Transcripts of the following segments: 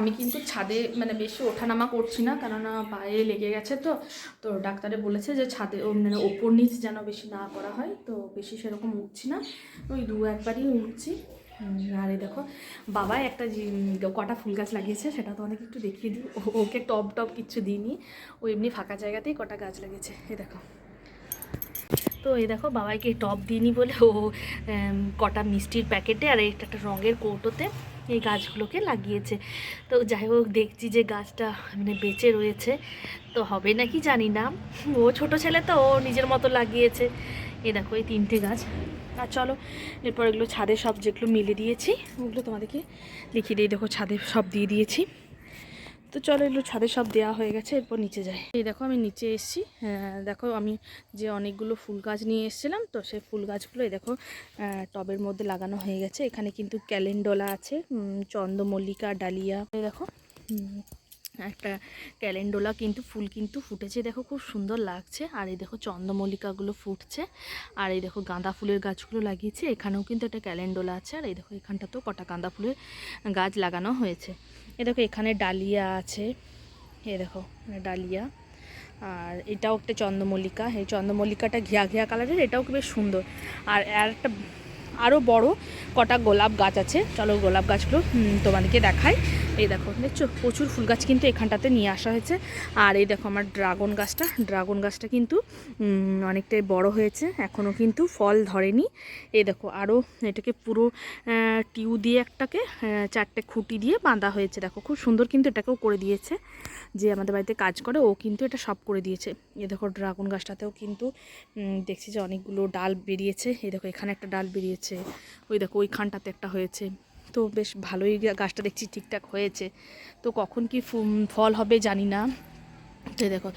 আমি কিন্তু ছাদে মানে বেশি ওঠানামা করছি না, কেননা পায়ে লেগে গেছে তো। তো ডাক্তারে বলেছে যে ছাদে মানে ওপর নিচ যেন বেশি না করা হয়, তো বেশি সেরকম উঠছি না। ওই দু একবারই উঠছি। আর এই দেখো বাবাই একটা কটা ফুল গাছ লাগিয়েছে, সেটা তো অনেক একটু দেখিয়ে দিই। ওকে টপ টপ কিচ্ছু দিইনি। ও এমনি ফাঁকা জায়গাতেই কটা গাছ লাগিয়েছে, এই দেখো। তো এই দেখো বাবাইকে টপ দিইনি বলে ও কটা মিষ্টির প্যাকেটে আর একটা রঙের কৌটোতে এই গাছগুলোকে লাগিয়েছে। তো যাই হোক, দেখছি যে গাছটা মানে বেঁচে রয়েছে। তো হবে নাকি জানি না। ও ছোট ছেলে তো, ও নিজের মতো লাগিয়েছে। এ দেখো, এই তিনটে গাছ। আর চলো, এরপর এগুলো ছাদে সব যেগুলো মিলে দিয়েছি, ওগুলো তোমাদেরকে দেখিয়ে দিই। দেখো, ছাদে সব দিয়ে দিয়েছি। তো চলো এগুলো ছাদে সব দেওয়া হয়ে গেছে এরপর নিচে যাই। এই দেখো আমি নিচে এসেছি। হ্যাঁ, দেখো আমি যে অনেকগুলো ফুল গাছ নিয়ে এসেছিলাম তো সেই ফুল গাছগুলো এই দেখো টবের মধ্যে লাগানো হয়ে গেছে। এখানে কিন্তু ক্যালেন্ডলা আছে চন্দ্রমল্লিকা ডালিয়া এই দেখো একটা ক্যালেন্ডোলা কিন্তু ফুল কিন্তু ফুটেছে। দেখো খুব সুন্দর লাগছে। আর এই দেখো চন্দ্রমল্লিকাগুলো ফুটছে। আর এই দেখো গাঁদা ফুলের গাছগুলো লাগিয়েছে। এখানেও কিন্তু একটা ক্যালেন্ডোলা আছে। আর এই দেখো এখানটাতেও কটা গাঁদা ফুলের গাছ লাগানো হয়েছে। এ দেখো এখানে ডালিয়া আছে। এ দেখো ডালিয়া। আর এটাও একটা চন্দ্রমল্লিকা। এই চন্দ্রমল্লিকাটা ঘিয়া ঘিয়া কালারের, এটাও বেশ সুন্দর। আর একটা আরও বড় কটা গোলাপ গাছ আছে। চলো গোলাপ গাছগুলো তোমাদেরকে দেখাই। এই দেখো, দেখছ? প্রচুর ফুল গাছ কিন্তু এখানটাতে নিয়ে আসা হয়েছে। আর এই দেখো আমার ড্রাগন গাছটা। ড্রাগন গাছটা কিন্তু অনেকটাই বড় হয়েছে এখনও কিন্তু ফল ধরেনি। এই দেখো আরও এটাকে পুরো টিউ দিয়ে একটাকে চারটে খুঁটি দিয়ে বাঁধা হয়েছে। দেখো, খুব সুন্দর কিন্তু এটাকেও করে দিয়েছে, যে আমাদের বাড়িতে কাজ করে, ও কিন্তু এটা সব করে দিয়েছে। এ দেখো, ড্রাগন গাছটাতেও কিন্তু দেখছি যে অনেকগুলো ডাল বেরিয়েছে। এই দেখো, এখানে একটা ডাল বেরিয়েছে। ওই দেখো, ওইখানটাতে একটা হয়েছে। তো বেশ ভালোই গাছটা দেখছি ঠিকঠাক হয়েছে। তো কখন কি ফল হবে জানি না। তো দেখো,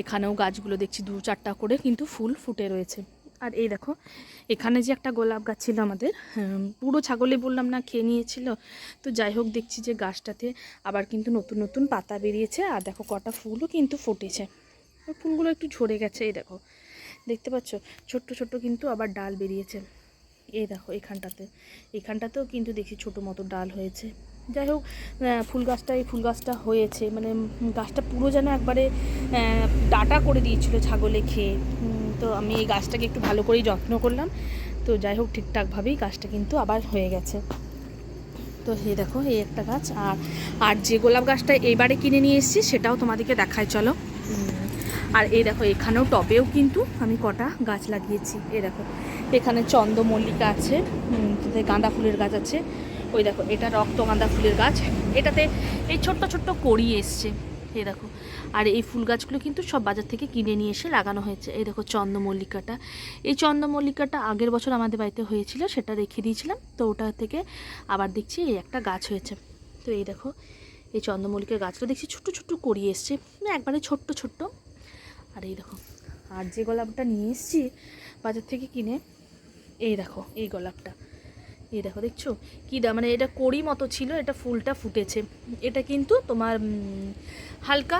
এখানেও গাছগুলো দেখছি দু চারটা করে কিন্তু ফুল ফুটে রয়েছে। আর এই দেখো, এখানে যে একটা গোলাপ গাছ ছিল আমাদের পুরো ছাগলে বললাম না, খেয়ে নিয়েছিল। তো যাই হোক, দেখছি যে গাছটাতে আবার কিন্তু নতুন নতুন পাতা বেরিয়েছে, আর দেখো কটা ফুলও কিন্তু ফুটেছে। ফুলগুলো একটু ঝরে গেছে, এই দেখো। দেখতে পাচ্ছ? ছোট্ট ছোট্ট কিন্তু আবার ডাল বেরিয়েছে। এই দেখো এখানটাতে। এখানটাতেও কিন্তু দেখি ছোটো মতো ডাল হয়েছে। যাই হোক ফুল গাছটা এই ফুল গাছটা হয়েছে। মানে গাছটা পুরো যেন একবারে ডাটা করে দিয়েছিল ছাগলে খেয়ে। তো আমি এই গাছটাকে একটু ভালো করেই যত্ন করলাম। তো যাই হোক, ঠিকঠাকভাবেই গাছটা কিন্তু আবার হয়ে গেছে। তো এই দেখো, এই একটা গাছ। আর আর যে গোলাপ গাছটা এইবারে কিনে নিয়ে এসেছি, সেটাও তোমাদেরকে দেখায় চলো। আর এই দেখো, এখানেও টবেও কিন্তু আমি কটা গাছ লাগিয়েছি। এই দেখো, এখানে চন্দ্রমল্লিকা আছে গাঁদা ফুলের গাছ আছে। ওই দেখো, এটা রক্ত গাঁদা ফুলের গাছ। এটাতে এই ছোট্ট ছোট্ট কড়ি এসছে। এই দেখো, আর এই ফুল গাছগুলো কিন্তু সব বাজার থেকে কিনে নিয়ে এসে লাগানো হয়েছে। এই দেখো, চন্দ্রমল্লিকাটা। এই চন্দ্রমল্লিকাটা আগের বছর আমাদের বাড়িতে হয়েছিল, সেটা রেখে দিয়েছিলাম। তো ওটা থেকে আবার দেখছি এই একটা গাছ হয়েছে। তো এই দেখো, এই চন্দ্রমল্লিকার গাছটা দেখছি ছোট্ট ছোট্ট কড়ি এসছে। একবারে ছোট্ট ছোট্ট। আর এই দেখো, আর যে গোলাপটা নিয়ে এসেছি বাজার থেকে কিনে, এই দেখো, এই গোলাপটা। এই দেখো, দেখছ? কী দা মানে এটা কড়ি মতো ছিল, এটা ফুলটা ফুটেছে। এটা কিন্তু তোমার হালকা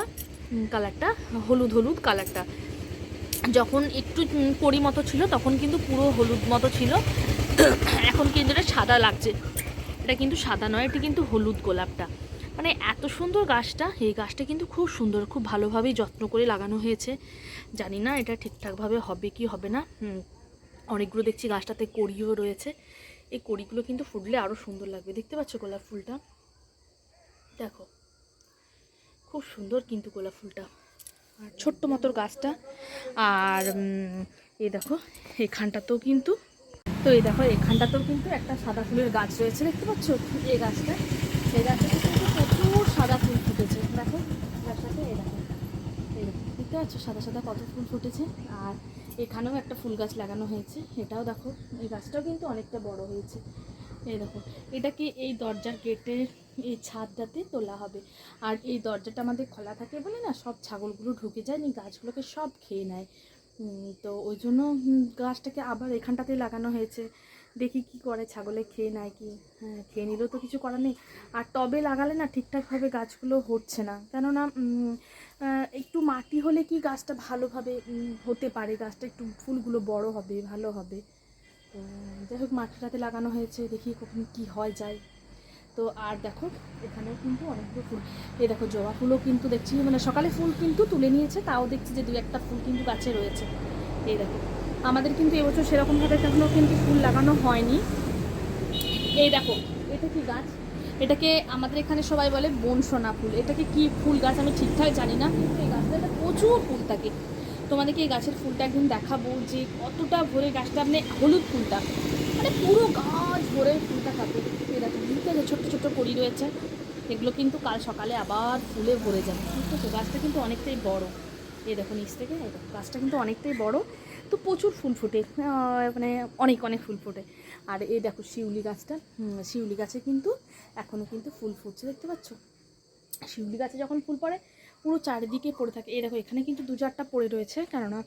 কালারটা, হলুদ হলুদ কালারটা। যখন একটু কড়ি মতো ছিল, তখন কিন্তু পুরো হলুদ মতো ছিল। এখন কিন্তু এটা সাদা লাগছে। এটা কিন্তু সাদা নয়, এটা কিন্তু হলুদ গোলাপটা। মানে এত সুন্দর গাছটা, এই গাছটা কিন্তু খুব সুন্দর, খুব ভালোভাবেই যত্ন করে লাগানো হয়েছে। জানি না এটা ঠিকঠাকভাবে হবে কি হবে না। অনেকগুলো দেখছি গাছটাতে কড়িও রয়েছে। এই কড়িগুলো কিন্তু ফুটলে আরও সুন্দর লাগবে। দেখতে পাচ্ছ গোলাপ ফুলটা? দেখো, খুব সুন্দর কিন্তু গোলাপ ফুলটা। আর ছোট্ট মতোর গাছটা। আর এই দেখো, এখানটাতেও কিন্তু, তো এই দেখো, এখানটাতেও কিন্তু একটা সাদা ফুলের গাছ রয়েছে। দেখতে পাচ্ছ এই গাছটা? এই গাছটাতে কিন্তু প্রচুর সাদা ফুল এই দেখো দেখতে সাদা সাদা কত ফুল ফুটেছে। আর এখানেও একটা ফুল গাছ লাগানো হয়েছে। এটাও দেখো, এই গাছটাও কিন্তু অনেকটা বড় হয়েছে। এই দেখো এটাকে এই দরজার গেটের এই ছাদটাতে তোলা হবে? আর এই দরজাটা আমাদের খোলা থাকে বলে না, সব ছাগলগুলো ঢুকে যায় নি গাছগুলোকে সব খেয়ে নেয়। তো ওই জন্য গাছটাকে আবার এখানটাতে লাগানো হয়েছে। দেখি কি করে, ছাগলে খেয়ে নেয় কি? হ্যাঁ খেয়ে নিলেও তো কিছু করার নেই। আর টবে লাগালে না ঠিকঠাকভাবে গাছগুলো হচ্ছে না। কেননা একটু মাটি হলে কি গাছটা ভালোভাবে হতে পারে? গাছটা একটু ফুলগুলো বড় হবে, ভালো হবে। তো যাই হোক, মাটিটাতে লাগানো হয়েছে। দেখি কখন কি হয় যায়। তো আর দেখো, এখানেও কিন্তু অনেকগুলো ফুল। এই দেখো, জবা ফুলও কিন্তু দেখছি। মানে সকালে ফুল কিন্তু তুলে নিয়েছে, তাও দেখছি যে দু একটা ফুল কিন্তু গাছে রয়েছে। এই দেখো, আমাদের কিন্তু এবছর সেরকমভাবে এখনও কিন্তু ফুল লাগানো হয়নি। এই দেখো, এটা কি গাছ? এটাকে আমাদের এখানে সবাই বলে বনসোনা ফুল। এটাকে কি ফুল গাছ আমি ঠিকঠাক জানি না, কিন্তু এই গাছটাতে প্রচুর ফুল থাকে। তোমাদেরকে এই গাছের ফুলটা একদিন দেখাবো যে কতটা ভরে গাছটা আপনি হলুদ ফুলটা। মানে পুরো গাছ ভরে ফুলটা থাকে এই দেখো। বুঝতে যে ছোট্ট ছোট্ট কড়ি রয়েছে, এগুলো কিন্তু কাল সকালে আবার ফুলে ভরে যাবে। বুঝতে তো গাছটা কিন্তু অনেকটাই বড়। এই দেখো নিচ থেকে গাছটা কিন্তু অনেকটাই বড়। তো প্রচুর ফুল ফোটে মানে অনেক অনেক ফুল ফোটে। আর এই দেখো শিউলি গাছটা শিউলি গাছে কিন্তু এখনও কিন্তু ফুল ফুটছে, দেখতে পাচ্ছ? শিউলি গাছে যখন ফুল পড়ে পুরো চারিদিকে পড়ে থাকে। এই দেখো, এখানে কিন্তু দু চারটা পড়ে রয়েছে, কেননা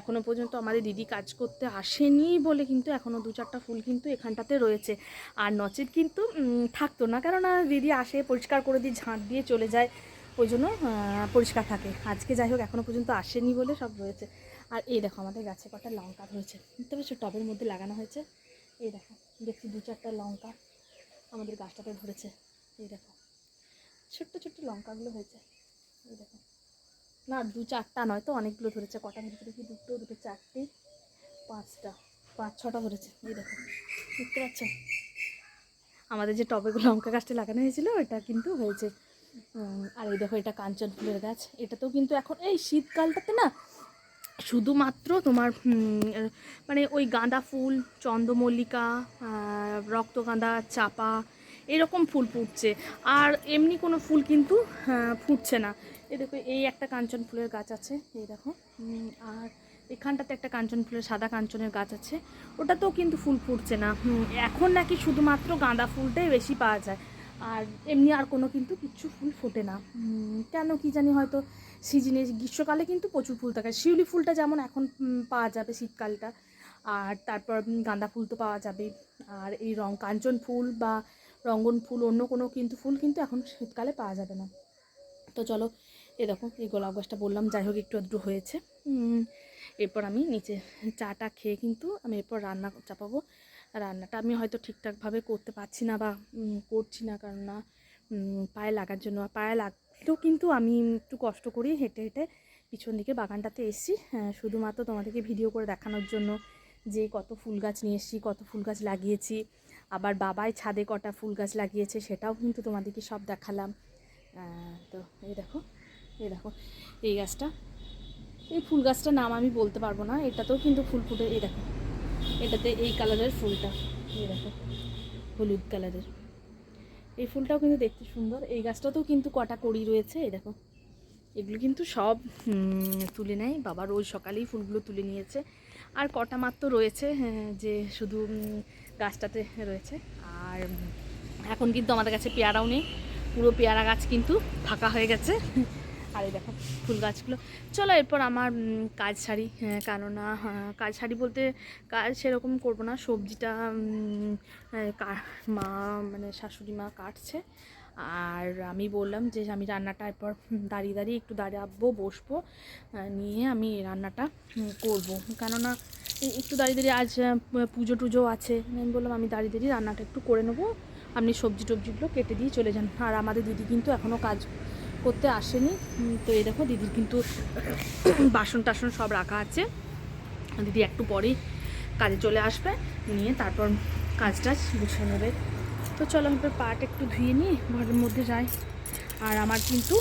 এখনও পর্যন্ত আমাদের দিদি কাজ করতে আসেনি বলে কিন্তু এখনও দু চারটা ফুল কিন্তু এখানটাতে রয়েছে। আর নচেত কিন্তু থাকতো না, কেননা দিদি আসে, পরিষ্কার করে দিয়ে ঝাঁট দিয়ে চলে যায়, ওই জন্য পরিষ্কার থাকে। আজকে যাই হোক এখনও পর্যন্ত আসেনি বলে সব রয়েছে। আর এই দেখো, আমাদের গাছে কটা লঙ্কা ধরেছে। বুঝতে পারছ টবের মধ্যে লাগানো হয়েছে। এই দেখো, দেখছি দু চারটা লঙ্কা আমাদের গাছটাতে ধরেছে। এই দেখো, ছোট্ট ছোট্ট লঙ্কাগুলো হয়েছে। না, দু চারটা নয় তো, অনেকগুলো ধরেছে। কটা ধরেছে দেখি? দুটো দুটো, চারটে, পাঁচটা, পাঁচ, ছটা ধরেছে। এই দেখো, দেখতে পাচ্ছ? আমাদের যে টবেগুলো লঙ্কা গাছটা লাগানো হয়েছিল এটা কিন্তু হয়েছে। আর এই দেখো, এটা কাঞ্চন ফুলের গাছ। এটাতেও কিন্তু এখন, এই শীতকালটাতে না, শুধুমাত্র তোমার মানে ওই গাঁদা ফুল, চন্দ্রমল্লিকা রক্তগাঁদা, চাপা এরকম ফুল ফুটছে। আর এমনি কোনো ফুল কিন্তু ফুটছে না। এই দেখো, এই একটা কাঞ্চন ফুলের গাছ আছে, এই দেখো। আর এখানটাতে একটা কাঞ্চন ফুলের, সাদা কাঞ্চনের গাছ আছে। ওটাতেও কিন্তু ফুল ফুটছে না। এখন নাকি শুধুমাত্র গাঁদা ফুলটাই বেশি পাওয়া যায়। আর এমনি আর কোনো কিন্তু কিচ্ছু ফুল ফোটে না। কেন কি জানি হয়তো সিজনে, গ্রীষ্মকালে কিন্তু প্রচুর ফুল থাকে। শিউলি ফুলটা যেমন এখন পাওয়া যাবে শীতকালটা। আর তারপর গাঁদা ফুল তো পাওয়া যাবে আর এই রং, কাঞ্চন ফুল বা রঙ্গন ফুল অন্য কোনো কিন্তু ফুল কিন্তু এখন শীতকালে পাওয়া যাবে না। তো চলো এ দেখো এই গোলাপ গাছটা বললাম যাই হোক একটু আধটু হয়েছে। এরপর আমি নিচে চাটা খেয়ে কিন্তু আমি এরপর রান্না চাপাবো। রান্নাটা আমি হয়তো ঠিকঠাকভাবে করতে পারছি না বা করছি না কারণ না পায়ে লাগার জন্য। পায়ে লাগলেও কিন্তু আমি একটু কষ্ট করি হেঁটে হেঁটে পিছন দিকে বাগানটাতে এসেছি। হ্যাঁ, শুধুমাত্র তোমাদেরকে ভিডিও করে দেখানোর জন্য যে কত ফুল গাছ নিয়ে এসেছি কত ফুল গাছ লাগিয়েছি। আবার বাবাই ছাদে কটা ফুল গাছ লাগিয়েছে সেটাও কিন্তু তোমাদেরকে সব দেখালাম। তো এই দেখো এই দেখো এই গাছটা। এই ফুল গাছটার নাম আমি বলতে পারব না এটাতেও কিন্তু ফুল ফুটে এই দেখো এটাতে এই কালারের ফুলটা এই দেখো হলুদ কালারের। এই ফুলটাও কিন্তু দেখতে সুন্দর এই গাছটাতেও কিন্তু কটা কড়ি রয়েছে এই দেখো। এগুলো কিন্তু সব তুলে নেয় বাবা রোজ সকালেই ফুলগুলো তুলে নিয়েছে। আর কটা মাত্র রয়েছে হ্যাঁ, যে শুধু গাছটাতে রয়েছে। আর এখন কিন্তু আমাদের কাছে পেয়ারাও নেই। পুরো পেয়ারা গাছ কিন্তু ফাঁকা হয়ে গেছে। আর এই দেখো ফুল গাছগুলো। চলো এরপর আমার কাজ সারি। হ্যাঁ, কেননা হ্যাঁ, কাজ সারি বলতে কাজ সেরকম করব না। সবজিটা মা মানে শাশুড়ি মা কাটছে। আর আমি বললাম যে আমি রান্নাটা এরপর দাঁড়িয়ে দাঁড়িয়ে একটু দাঁড়াবো বসবো নিয়ে আমি রান্নাটা করব। কেননা একটু দাঁড়িয়ে দাঁড়িয়ে আজ পুজো টুজো আছে। আমি বললাম, আমি দাঁড়িয়ে দাঁড়িয়ে রান্নাটা একটু করে নেব। আপনি সবজি টবজিগুলো কেটে দিয়ে চলে যান। আর আমাদের দিদি কিন্তু এখনও কাজ করতে আসেনি। তো এই দেখো, দিদির কিন্তু বাসন টাসন সব রাখা আছে। দিদি একটু পরেই কাজে চলে আসবে, নিয়ে তারপর কাজ টাজ গুছিয়ে নেবে। তো চলো, আমি পাট একটু ধুয়ে নিয়ে ঘরের মধ্যে যাই। আর আমার কিন্তু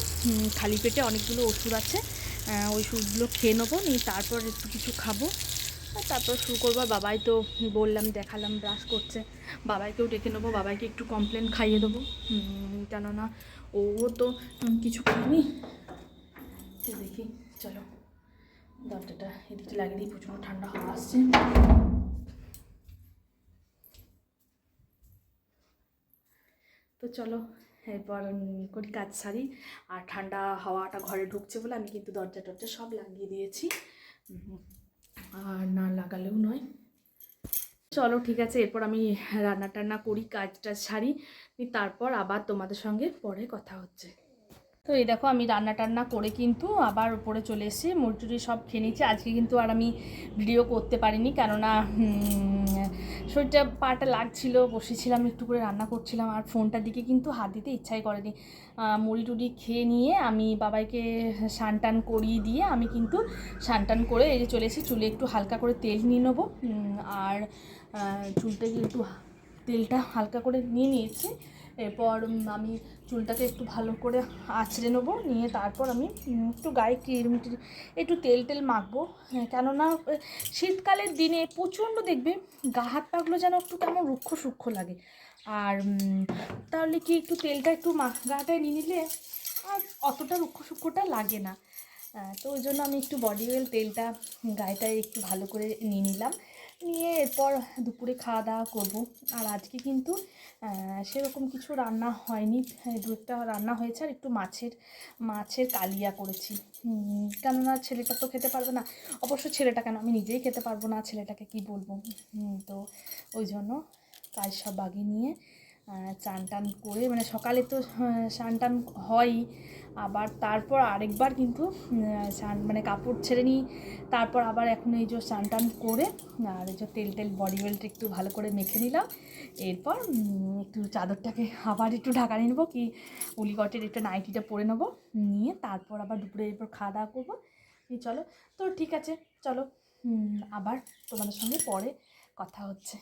খালি পেটে অনেকগুলো ওষুধ আছে। ওই ওষুধগুলো খেয়ে নেব, নিয়ে তারপর একটু কিছু খাব। তারপর শুরু করব। বাবাই তো বললাম, দেখালাম ব্রাশ করছে। বাবাইকেও ডেকে নেব, বাবাইকে একটু কমপ্লেন খাইয়ে দেবো। কেননা ও তো কিছু খায়নি। তো দেখি, চলো। দরজাটা এদিকে লাগিয়ে দিই, প্রচণ্ড ঠান্ডা হাওয়া আসছে। তো চলো, এরপর করি কাজ সারি। আর ঠান্ডা হাওয়াটা ঘরে ঢুকছে বলে আমি কিন্তু দরজা টরজা সব লাগিয়ে দিয়েছি। আর না লাগালেও নয়। চলো, ঠিক আছে, এরপর আমি রান্না টান্না করি কাজ টাজ সারি তারপর আবার তোমাদের সঙ্গে পরে কথা হচ্ছে। তো এই দেখো, আমি রান্না টান্না করে কিন্তু আবার উপরে চলে এসেছি মুরটুরি সব খেয়ে নিয়েছি। আজকে কিন্তু আর আমি ভিডিও করতে পারিনি, কেননা শরীরটা পাটা লাগছিল, বসেছিলাম, একটু করে রান্না করছিলাম, আর ফোনটার দিকে কিন্তু হাত দিতে ইচ্ছাই করেনি। মুড়ি টুড়ি খেয়ে নিয়ে আমি বাবাইকে স্নান টান করিয়ে দিয়ে আমি কিন্তু স্নান টান করে এই যে চলে এসেছি, চুলে একটু হালকা করে তেল নিয়ে নেব। আর চুলটা একটু তেলটা হালকা করে নিয়ে নিয়েছি। এরপর আমি চুলটাকে একটু ভালো করে আঁচড়ে নেব নিয়ে তারপর আমি একটু গায়ে ক্রিম একটু তেল টেল মাখবো। হ্যাঁ, কেননা শীতকালের দিনে প্রচণ্ড দেখবে গা হাত পাগুলো যেন একটু কেমন রুক্ষ সূক্ষ্ম লাগে। আর তাহলে কি একটু তেলটা একটু গাটায় নিয়ে নিলে আর অতটা রুক্ষ সূক্ষ্মটা লাগে না। তো ওই জন্য আমি একটু বডি অয়েল তেলটা গায়েটায় একটু ভালো করে নিয়ে নিলাম। নিয়ে এরপর দুপুরে খাওয়া দাওয়া করব। আর আজকে কিন্তু সেরকম কিছু রান্না হয়নি। হ্যাঁ, দু একটা রান্না হয়েছে আর একটু মাছের মাছের কালিয়া করেছি। কেননা ছেলেটা তো খেতে পারবে না। অবশ্য ছেলেটা কেন? আমি নিজেই খেতে পারব না ছেলেটাকে কি বলব? তো ওই জন্য কাজ সব বাগিয়ে নিয়ে চান টান করে মানে সকালে তো স্নান টান হয়ই। আবার তারপর আরেকবার কিন্তু স্নান মানে কাপড় ছেড়ে নিই। তারপর আবার এখন এই যে স্নান টান করে, আর এই যে তেল টেল বডি অয়েলটা একটু ভালো করে মেখে নিলাম। এরপর একটু চাদরটাকে আবার একটু ঢাকা নিয়ে নেব কি উলিকটের একটু নাইটিটা পরে নেব, নিয়ে তারপর আবার দুপুরে এরপর খাওয়া দাওয়া করব চলো, তো ঠিক আছে, চলো আবার তোমাদের সঙ্গে পরে কথা হচ্ছে।